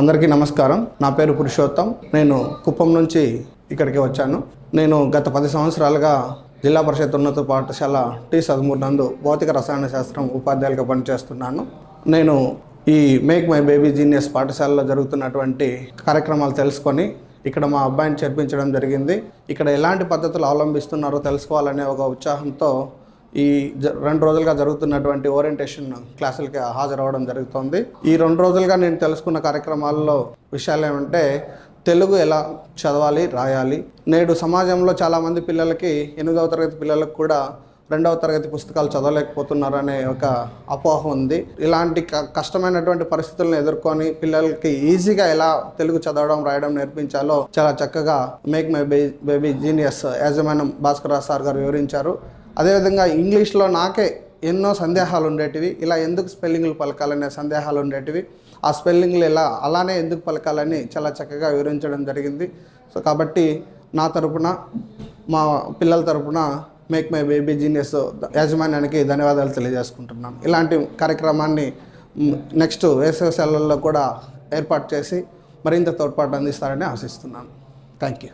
అందరికీ నమస్కారం. నా పేరు పురుషోత్తం. నేను కుప్పం నుంచి ఇక్కడికి వచ్చాను. నేను గత పది సంవత్సరాలుగా జిల్లా పరిషత్ ఉన్నత పాఠశాల టి సదమూరు నందు భౌతిక రసాయన శాస్త్రం ఉపాధ్యాయులుగా పనిచేస్తున్నాను. నేను ఈ మేక్ మై బేబీ జీనియస్ పాఠశాలలో జరుగుతున్నటువంటి కార్యక్రమాలు తెలుసుకొని ఇక్కడ మా అబ్బాయిని చేర్పించడం జరిగింది. ఇక్కడ ఎలాంటి పద్ధతులు అవలంబిస్తున్నారో తెలుసుకోవాలనే ఒక ఉత్సాహంతో ఈ జ- రెండు రోజులుగా జరుగుతున్నటువంటి ఓరియంటేషన్ క్లాసులకి హాజరవ్వడం జరుగుతుంది. ఈ రెండు రోజులుగా నేను తెలుసుకున్న కార్యక్రమాల్లో విషయాలు ఏమంటే తెలుగు ఎలా చదవాలి రాయాలి. నేడు సమాజంలో చాలామంది పిల్లలకి ఎనిమిదవ తరగతి పిల్లలకు కూడా రెండవ తరగతి పుస్తకాలు చదవలేకపోతున్నారు అనే ఒక అపోహ ఉంది. ఇలాంటి క- కష్టమైనటువంటి పరిస్థితులను ఎదుర్కొని పిల్లలకి ఈజీగా ఎలా తెలుగు చదవడం రాయడం నేర్పించాలో చాలా చక్కగా మేక్ మై బే బేబీ జీనియస్ యాజమాన్యం భాస్కర్ సార్ గారు వివరించారు. అదేవిధంగా ఇంగ్లీష్లో నాకే ఎన్నో సందేహాలు ఉండేటివి. ఇలా ఎందుకు స్పెల్లింగ్లు పలకాలనే సందేహాలు ఉండేటివి. ఆ స్పెల్లింగ్లు ఇలా అలానే ఎందుకు పలకాలని చాలా చక్కగా వివరించడం జరిగింది. సో కాబట్టి నా తరపున మా పిల్లల తరపున మేక్ మై బేబీ జీనియస్ యాజమాన్యానికి ధన్యవాదాలు తెలియజేసుకుంటున్నాను. ఇలాంటి కార్యక్రమాన్ని నెక్స్ట్ వేసవి సెలవుల్లో కూడా ఏర్పాటు చేసి మరింత తోడ్పాటు అందిస్తారని ఆశిస్తున్నాను. Thank you